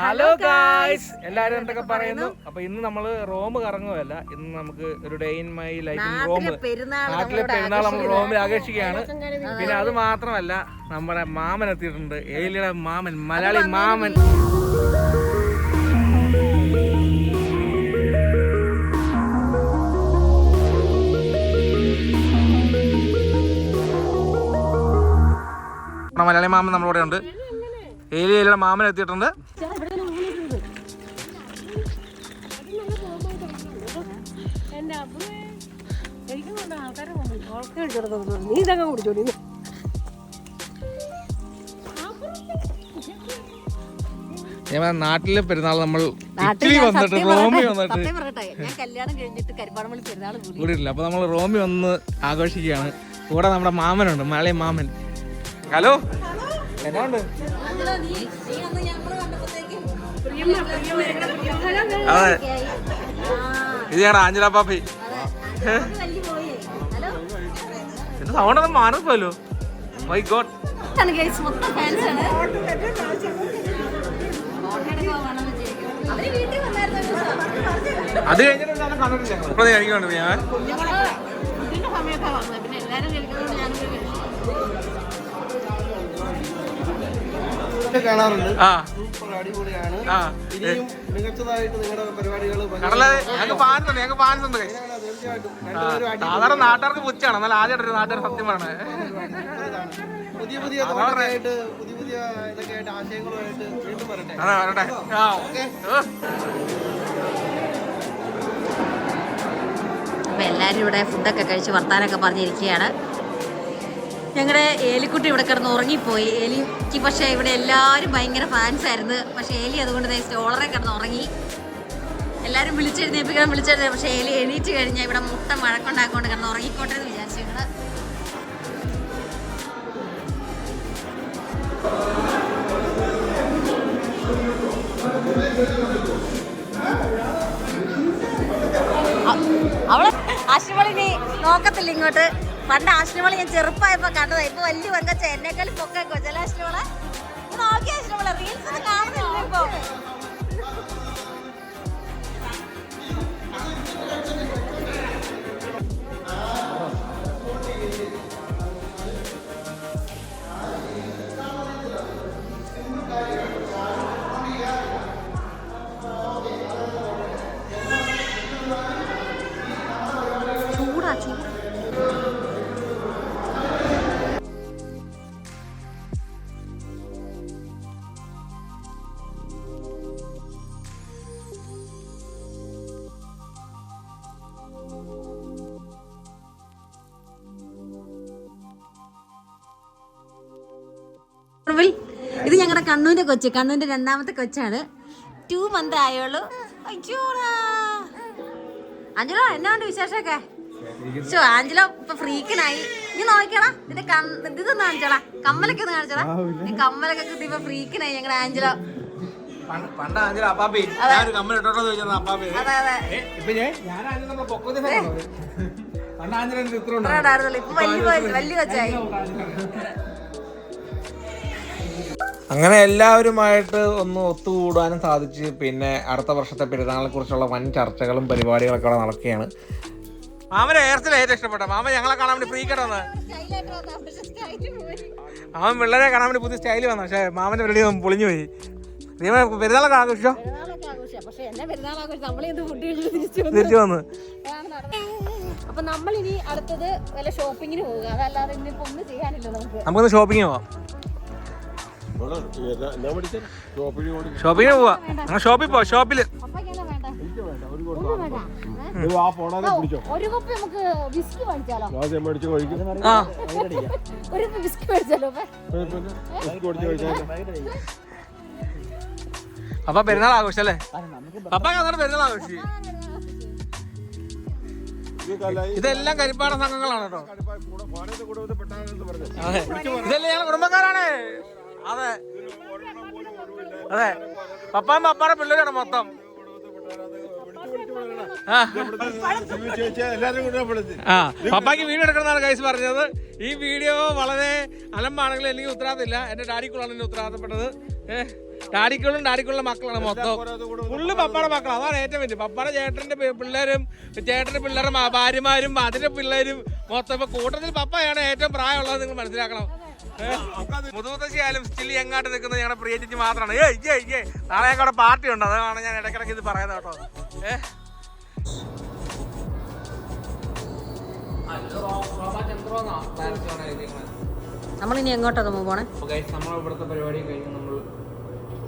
Hello guys എല്ലാരും എന്തൊക്കെ പറയുന്നു? അപ്പൊ ഇന്ന് നമ്മൾ റോം കറങ്ങുമല്ല ഇന്ന് നമുക്ക് ഒരു day in my life Rome നാട്ടിലെ പെരുന്നാൾ നമ്മൾ റോമിൽ ആഘോഷിക്കുകയാണ്. പിന്നെ അത് മാത്രമല്ല നമ്മുടെ മാമൻ എത്തിയിട്ടുണ്ട്. ഏലിയുടെ മാമൻ മലയാളി മാമൻ. നമ്മുടെ മലയാളി മാമൻ നമ്മളിവിടെ ഉണ്ട് ഏലി ഏലിയുടെ മാമൻ എത്തിയിട്ടുണ്ട്. നീ ഇതങ്ങ് കുടിച്ചോടി ഞാൻ നാട്ടിലെ പെരുന്നാൾ നമ്മൾ ഇറ്റലി വന്നിട്ട് റോമി വന്നിട്ട് ഞാൻ കല്യാണം കഴിഞ്ഞിട്ട് പെരുന്നാൾ കൂടിയിട്ടില്ല. അപ്പൊ നമ്മൾ റോമി വന്ന് ആഘോഷിക്കുകയാണ്. കൂടെ നമ്മുടെ മാമനുണ്ട് മലയാളി മാമൻ. ഹലോ? എന്നാ ഉണ്ട് അതെ ഇത് ഞങ്ങളുടെ ആഞ്ചല പാപ്പി. സൗണ്ട് ഒന്നും മാനപ്പോലോ മൈ ഗോഡ് അത് കഴിഞ്ഞിട്ട് ഞാൻ. കാണാറുണ്ട്. സൂപ്പർ അടിപൊളിയാണ്. ഇനിയും മികച്ചതായിട്ട് നിങ്ങളുടെ പരിപാടികൾ ഞങ്ങൾക്ക് പാൻസ് ഉണ്ട് ഞങ്ങൾക്ക് പാൻസ് സാധാരണ നാട്ടുകാർക്ക് പുച്ഛാണ് എന്നാൽ ആദ്യമായിട്ട് നാട്ടുകാർ സത്യം പറയണേ. പുതിയ പുതിയ തോട്ടൊക്കെയായിട്ട് പുതിയ പുതിയ ഇതൊക്കെ ആയിട്ട് ആശയങ്ങളുമായിട്ട് വീണ്ടും വരട്ടെ. അതെ വരട്ടെ. ആ ഓക്കെ. അപ്പൊ എല്ലാരും ഇവിടെ ഫുഡൊക്കെ കഴിച്ച് വർത്താനൊക്കെ പറഞ്ഞിരിക്കുകയാണ്. ഞങ്ങളുടെ ഏലിക്കുട്ടി ഇവിടെ കിടന്ന് ഉറങ്ങിപ്പോയി. ഏലിക്ക് പക്ഷേ ഇവിടെ എല്ലാവരും ഭയങ്കര ഫാൻസ് ആയിരുന്നു. പക്ഷേ ഏലി അതുകൊണ്ട് ദേ സ്റ്റോളറെ കിടന്ന് ഉറങ്ങി. എല്ലാവരും വിളിച്ചെഴുന്നേപ്പിക്കണം വിളിച്ചെഴുന്നേ പക്ഷേ ഏലി എണീറ്റ് കഴിഞ്ഞാൽ ഇവിടെ മുട്ട വഴക്കുണ്ടാക്കൊണ്ട് കിടന്ന് ഉറങ്ങിക്കോട്ടെ എന്ന് വിചാരിച്ചു അ- അവൾ അശ്വളിനി നോക്കത്തില്ല ഇങ്ങോട്ട്. പണ്ട് അശ്വളി ഞാൻ ചെറുപ്പമായപ്പോ കണ്ടതാ. ഇപ്പൊ വലിയ വെങ്കച്ച എന്നെക്കാളും പൊക്കൊക്കെ അശ്വൾ നോക്കിയ അശ്വൾ റീൽസ് കാണുന്നില്ല ഇപ്പൊ. ഞങ്ങളുടെ കണ്ണൂന്റെ കൊച്ച് കണ്ണൂന്റെ രണ്ടാമത്തെ കൊച്ചാണ്. ടു മന്ത് ആയോളൂ. അയ്യോടാ. അഞ്ജലോ എന്നാണ്ട് വിശേഷമൊക്കെ? ചോ ആഞ്ചലോ ഇപ്പൊ ഫ്രീക്കനായി. നീ നോക്കടാ ഇതിന്റെ കണ്ണ് ഇത് കാണിച്ചോടാ. കമ്മലൊക്കെ ഒന്ന് കാണിച്ചോളാ ഈ കമ്മലൊക്കെ കിട്ടി ഇപ്പൊ ഫ്രീക്കനായി ഞങ്ങളുടെ ആഞ്ചലോ പണ്ട് ആഞ്ചലോ അപ്പാപ്പി ഞാൻ ഒരു കമ്മൽ ഇട്ടോട്ടോ ചോദിച്ചാൽ അപ്പാപ്പി. അതെ അതെ. ഇപ്പൊ ഞാൻ ആഞ്ചലോ നമ്മുടെ പൊക്കത്തെ പണ്ട് ആഞ്ചല ഇത്ര ഇത്ര ഉണ്ടായിരുന്നു. ഉണ്ടായിരുന്നുള്ളൂ ഇപ്പൊ വലിയ വലിയ കൊച്ചായി. അങ്ങനെ എല്ലാവരുമായിട്ട് ഒന്ന് ഒത്തുകൂടാനും സാധിച്ച് പിന്നെ അടുത്ത വർഷത്തെ പെരുന്നാളിനെ കുറിച്ചുള്ള വൻ ചർച്ചകളും പരിപാടികളൊക്കെ അവിടെ നടക്കുകയാണ്. മാമന് ഹെയർസ്റ്റൈൽ ഏറ്റവും ഇഷ്ടപ്പെട്ട. മാമ ഞങ്ങളെ കാണാൻ വേണ്ടി ഫ്രീ കിടന്ന് മാമൻ പിള്ളേരെ കാണാൻ വേണ്ടി പുതിയ സ്റ്റൈൽ വന്നു. പക്ഷേ മാമന്റെ പരിപാടി പൊളിഞ്ഞു പോയി. നീ പെരുന്നാളൊക്കെ ആഘോഷിച്ചോ? തിരിച്ചു വന്ന്. അപ്പൊ ഇനി അടുത്തത് വല്ല ഷോപ്പിങ്ങിന് പോവുക. അതല്ലാതെ ഇന്നിപ്പോ ഒന്നും ചെയ്യാനില്ല നമുക്ക്. നമുക്കൊന്ന് ഷോപ്പിംഗ് പോവാം. ഷോപ്പിങ്ങിന് പോവാ. ഷോപ്പിൽ വിസ്കി മേടിച്ചാലോ അപ്പൊ അപ്പൊ പെരുന്നാൾ ആഘോഷല്ലേ? അങ്ങനെ പെരുന്നാൾ ആഘോഷിച്ചു ഇതെല്ലാം കരിപ്പാട സംഘങ്ങളാണ് കേട്ടോ. ഇതെല്ലാം ഞങ്ങൾ കുടുംബക്കാരാണ്. അതെ. അതെ. പപ്പാൻ പപ്പാടെ പിള്ളേരാണ് മൊത്തം. ആ. പപ്പാക്ക് വീഡിയോ എടുക്കണമെന്നാണ് കൈസ് പറഞ്ഞത്. ഈ വീഡിയോ വളരെ അലമ്പാണെങ്കിലും എനിക്ക് ഉത്തരവാദിത്തമില്ല. എന്റെ ഡാഡിക്കുള്ളാണ് എന്നെ ഉത്തരവാദിത്തപ്പെട്ടത്. ഏഹ് ഡാഡിക്കുള്ളും ഡാഡിക്കുള്ള മക്കളാണ് മൊത്തം. ഫുള്ള് പപ്പയുടെ മക്കളാണ് അതാണ് ഏറ്റവും വലിയ. പപ്പയുടെ ചേട്ടന്റെ പിള്ളേരും ചേട്ടന്റെ പിള്ളേരുടെ ഭാര്യമാരും അതിന്റെ പിള്ളേരും മൊത്തം. ഇപ്പൊ കൂട്ടത്തിൽ പപ്പയാണ് ഏറ്റവും പ്രായമുള്ളത് നിങ്ങൾ മനസ്സിലാക്കണം. മുതുമുത്തശ്ശിയായാലും സ്റ്റിൽ എങ്ങാട്ട് നിൽക്കുന്നത് ഞങ്ങളുടെ പ്രിയ ചേച്ചി മാത്രമാണ്. ഏ ഏയ് ഏയ് നാളെ ഞങ്ങളുടെ അവിടെ പാർട്ടി ഉണ്ട് അതാണ് ഞാൻ ഇടയ്ക്കിടയ്ക്ക് ഇത് പറയുന്നത് കേട്ടോ. നമ്മളിനി എങ്ങോട്ടാ നമ്മൾ ഇവിടുത്തെ പരിപാടി കഴിഞ്ഞ് നമ്മൾ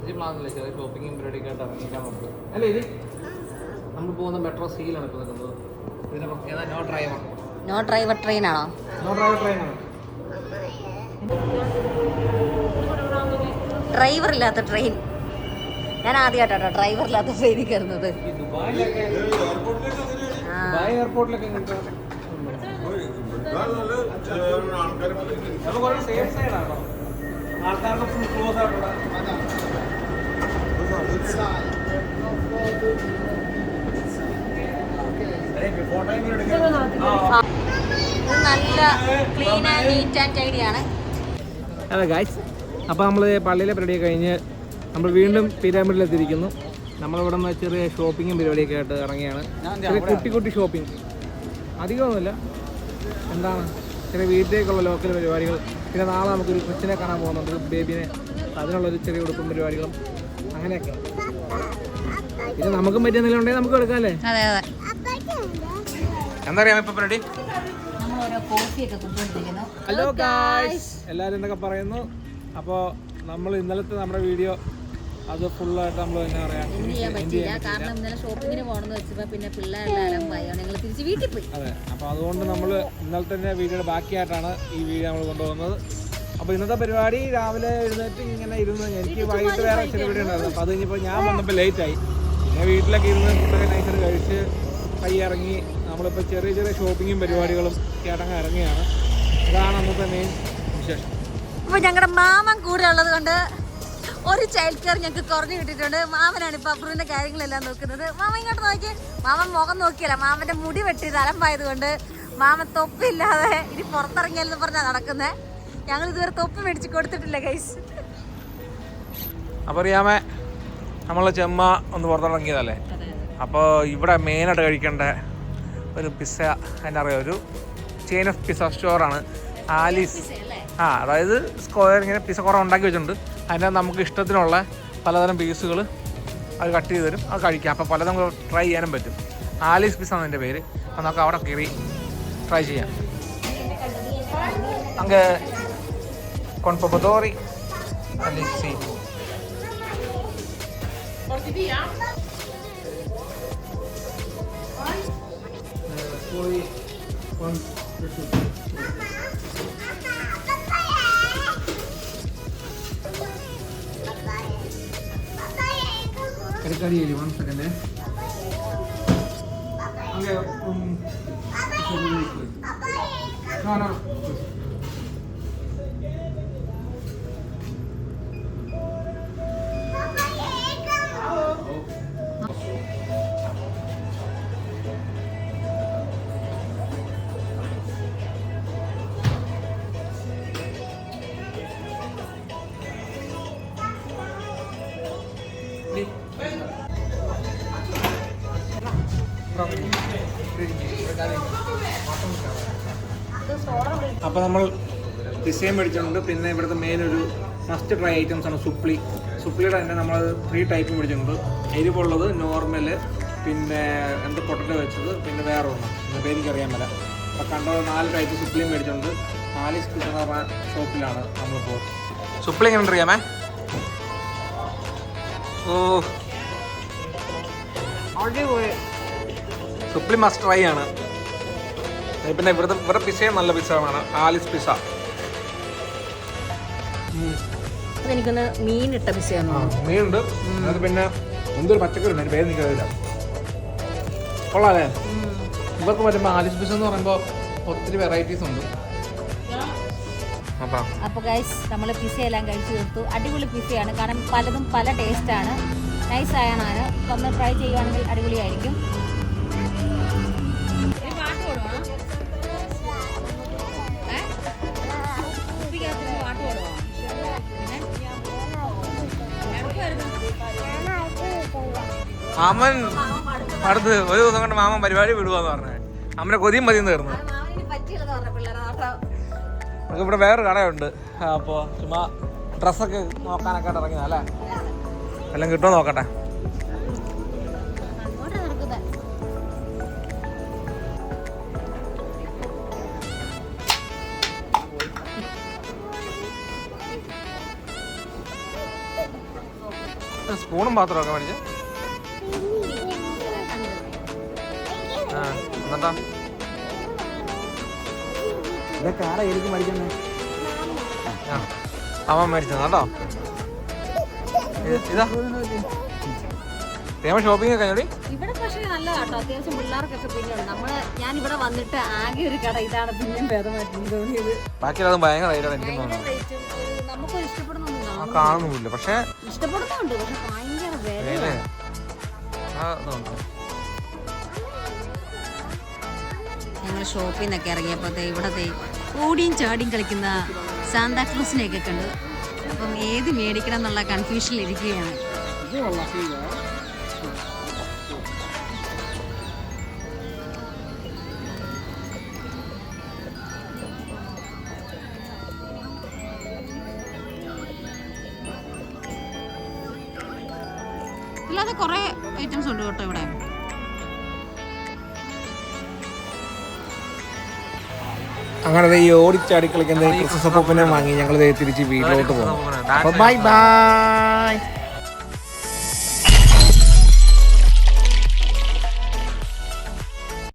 ഇത് പ്ലാനില്ല ചെറിയ ഷോപ്പിങ്ങും പരിപാടിയൊക്കെ ആയിട്ട് ഇറങ്ങിക്കാൻ നമുക്ക് അല്ല ഇത്? നമ്മൾ പോകുന്ന മെട്രോ സീലാണ് ഇപ്പോൾ നിൽക്കുന്നത്. ഇതിന്റെ പ്രത്യേകത no driver no driver train ആണോ? നോ ഡ്രൈവർ ട്രെയിനാണ് ഡ്രൈവർ ഇല്ലാത്ത ട്രെയിൻ. ഞാൻ ആദ്യമായിട്ടാട്ടോ ഡ്രൈവർ ഇല്ലാത്ത ട്രെയിനിൽ കയറുന്നത്. നല്ല clean and neat and tidy അതെ ഗായ്സ് അപ്പോൾ നമ്മൾ പള്ളിയിലെ പരിപാടി കഴിഞ്ഞ് നമ്മൾ വീണ്ടും പിരാമിഡിൽ എത്തിയിരിക്കുന്നു നമ്മളിവിടെ നിന്ന് ചെറിയ ഷോപ്പിങ്ങും പരിപാടിയൊക്കെ ആയിട്ട് ഇറങ്ങിയാണ്. ചെറിയ കുട്ടി കുട്ടി ഷോപ്പിംഗ് അധികമൊന്നുമില്ല. എന്താണ്? ചെറിയ വീട്ടിലേക്കുള്ള ലോക്കൽ പരിപാടികൾ. പിന്നെ നാളെ നമുക്കൊരു കൊച്ചിനെ കാണാൻ പോകുന്നുണ്ട്. ബേബിനെ. അതിനുള്ളൊരു ചെറിയ ഉടുപ്പും പരിപാടികളും അങ്ങനെയൊക്കെ. പിന്നെ നമുക്കും പറ്റിയ എന്തെങ്കിലും ഉണ്ടെങ്കിൽ നമുക്ക് എടുക്കാം അല്ലേ? അതെ. എന്താ പറയാ ഇപ്പൊ പരിപാടി? ഹലോ ഗായ്സ് എല്ലാവരും എന്തൊക്കെ പറയുന്നു? അപ്പോൾ നമ്മൾ ഇന്നലത്തെ നമ്മുടെ വീഡിയോ അത് ഫുള്ളായിട്ട് നമ്മൾ എന്നാ പറയാ. പറ്റില്ല കാരണം ഇന്നലെ ഷോപ്പിങ്ങിന് പോകണമെന്ന് വെച്ചപ്പോൾ പിന്നെ പിള്ളേരെല്ലാം അലമ്പായി ഞങ്ങൾ തിരിച്ച് വീട്ടിൽ പോയി. അതെ. അപ്പോൾ അതുകൊണ്ട് നമ്മൾ ഇന്നലത്തെ തന്നെ വീഡിയോയുടെ ബാക്കിയായിട്ടാണ് ഈ വീഡിയോ നമ്മൾ കൊണ്ടുപോകുന്നത്. അപ്പോൾ ഇന്നത്തെ പരിപാടി രാവിലെ എഴുന്നേറ്റ് ഇങ്ങനെ ഇരുന്ന് എനിക്ക് വൈകിട്ട് വേറെ ചെറിയ വീഡിയോ ഉണ്ടായിരുന്നു. അപ്പോൾ അത് കഴിഞ്ഞപ്പോൾ ഞാൻ വന്നപ്പോൾ ലേറ്റായി പിന്നെ വീട്ടിലൊക്കെ ഇരുന്ന് ഫുഡൊക്കെ നൈസായിട്ട് കഴിച്ച് കൈ ഇറങ്ങി നമ്മളിപ്പോൾ ചെറിയ ചെറിയ ഷോപ്പിങ്ങും പരിപാടികളും കേട്ടങ്ങ് ഇറങ്ങിയാണ് അതാണ് അന്നത്തെ മെയിൻ വിശേഷം. അപ്പോൾ ഞങ്ങളുടെ മാമൻ കൂടെ ഉള്ളത് കൊണ്ട് ഒരു ചൈൽഡ് കെയർ ഞങ്ങൾക്ക് കുറഞ്ഞു കിട്ടിയിട്ടുണ്ട്. മാമനാണ് ഇപ്പൊ അപ്പുറത്തിന്റെ കാര്യങ്ങളെല്ലാം നോക്കുന്നത്. മാമ ഇങ്ങോട്ട് നോക്കി മാമൻ മുഖം നോക്കിയല്ല. മാമന്റെ മുടി വെട്ടി തലമ്പായത് കൊണ്ട് മാമൻ തൊപ്പില്ലാതെ ഇനി പുറത്തിറങ്ങിയാലെന്ന് പറഞ്ഞാ നടക്കുന്നത് ഞങ്ങൾ ഇതുവരെ തൊപ്പി മേടിച്ച് കൊടുത്തിട്ടില്ല ഗൈസ് അപ്പോൾ അറിയാമേ നമ്മളെ ചെമ്മ ഒന്ന് പുറത്തിറങ്ങിയതല്ലേ? അപ്പോൾ ഇവിടെ മെയിനായിട്ട് കഴിക്കേണ്ട? ഒരു പിസ്സ എന്താ പറയുക ഒരു ചെയിൻ ഓഫ് പിസ്സ സ്റ്റോറാണ് ആലീസ് ആ അതായത് സ്ക്വയർ ഇങ്ങനെ പിസ്സ കുറേ ഉണ്ടാക്കി വെച്ചിട്ടുണ്ട്. അതിന്റെ നമുക്ക് ഇഷ്ടത്തിനുള്ള പലതരം പീസുകൾ അത് കട്ട് ചെയ്ത് തരും. അത് കഴിക്കാം. അപ്പോൾ പലതും ട്രൈ ചെയ്യാനും പറ്റും. ആലീസ് പിസ്സ ആണ് എന്റെ പേര്. അപ്പോൾ നമുക്ക് അവിടെ കയറി ട്രൈ ചെയ്യാം. അങ്ങ് കൊൺപൊബദോറി അലിസി con Actually, one, two, two. One second. Eh? Okay, um, eh. eh. no, no. അപ്പോൾ നമ്മൾ പിസയും മേടിച്ചിട്ടുണ്ട്. പിന്നെ ഇവിടുത്തെ മെയിൻ ഒരു മസ്റ്റ് ട്രൈ ഐറ്റംസ് ആണ് സുപ്ലി സുപ്ലിയുടെ തന്നെ നമ്മൾ ത്രീ ടൈപ്പ് മേടിച്ചിട്ടുണ്ട്. എരിവുള്ളത് നോർമൽ പിന്നെ എന്ത് പൊട്ടറ്റ വെച്ചത് പിന്നെ വേറെ ഒന്ന് എന്റെ പേര് എനിക്കറിയാൻ മേല. അപ്പോൾ കണ്ടത് നാല് ടൈപ്പ് സുപ്ലിയും മേടിച്ചിട്ടുണ്ട്. നാല് സ്പീസ് ഷോപ്പിലാണ് നമ്മളിപ്പോൾ സുപ്ലി എങ്ങനെ അറിയാമേ ഓ. സുപ്ലി മസ്റ്റ് ട്രൈ ആണ്. പിന്നെ ഇവിടുത്തെ ഇവരുടെ പിസയും നല്ല പിസയാണ് ആലിസ് പിസ എനിക്കൊന്ന് ഇട്ട പിസയാണ് മീനുണ്ട്. അത് പിന്നെ എന്തൊരു പച്ചക്കറി ഉണ്ട്. പേര് നിൽക്കില്ല കൊള്ളാല്ലേ ഇവർക്ക് വരുമ്പോൾ ആലിസ് പിസ എന്ന് പറയുമ്പോൾ ഒത്തിരി വെറൈറ്റീസ് ഉണ്ട്. അപ്പം. അപ്പോൾ ഗൈസ് നമ്മൾ പിസ എല്ലാം കഴിച്ചു തീർത്തു. അടിപൊളി പിസയാണ് കാരണം പലതും പല ടേസ്റ്റ് ആണ്. നൈസ് ആയാണ് ഒന്ന് ട്രൈ ചെയ്യുവാണെങ്കിൽ അടിപൊളിയായിരിക്കും. മാമൻ അടുത്ത് ഒരു ദിവസം കൊണ്ട് മാമൻ പരിപാടി വിടുവാന്ന് പറഞ്ഞേ. അമ്മനെ കൊതിയും മതിയും തീർന്നു നമുക്ക് ഇവിടെ വേറൊരു കടയുണ്ട്. അപ്പോ ചുമ്മാ ഡ്രസ്സൊക്കെ നോക്കാനൊക്കെ ഇറങ്ങിയതല്ലേ എല്ലാം കിട്ടുമോ നോക്കട്ടെ. സ്പൂണും പാത്രമൊക്കെ മേടിച്ച്. ആ എന്നിട്ടാ? ഇതൊക്കെ ആരാ എനിക്ക് മേടിക്കുന്നത് അവൻ മേടിച്ചത് കേട്ടോ. ഇതാ ഷോപ്പിംഗ് ഒക്കെ കഴിഞ്ഞോടി? ഇവിടെ പക്ഷേ നല്ലതാട്ടോ അത്യാവശ്യം പിള്ളേർക്കൊക്കെ പിന്നെ നമ്മൾ ഞാൻ ഇവിടെ വന്നിട്ട് ആകെ ഒരു കട ഇതാണ് പിന്നെയും ഭേദമായിട്ട് എനിക്ക് തോന്നിയത് ബാക്കിയുള്ളതും ഭയങ്കര റേറ്റാണ് എനിക്ക് ഭയങ്കര തോന്നുന്നത്. റേറ്റും നമുക്കൊരു ഇഷ്ടപ്പെടുന്നൊന്നും ആ കാണും കാണുന്നുമില്ല പക്ഷേ ഇഷ്ടപ്പെടുന്നുണ്ട് പക്ഷെ ഭയങ്കര ഞങ്ങൾ ഷോപ്പിൽ നിന്നൊക്കെ ഇറങ്ങിയപ്പോഴത്തെ ഇവിടത്തെ ഓടിയും ചാടിയും കളിക്കുന്ന സാന്താക്രൂസിനെയൊക്കെ കണ്ടു. അപ്പം ഏത് മേടിക്കണം എന്നുള്ള കൺഫ്യൂഷനിൽ അല്ലാതെ കുറേ ഐറ്റംസ് ഉണ്ട് കേട്ടോ ഇവിടെ. അങ്ങനെ ഈ ഓടിച്ചാടി കളിക്കുന്ന ക്രിസ്മസ് അപ്പൂപ്പനെ വാങ്ങി ഞങ്ങൾ തിരിച്ച് വീട്ടിലോട്ട് പോകും ബൈ ബൈ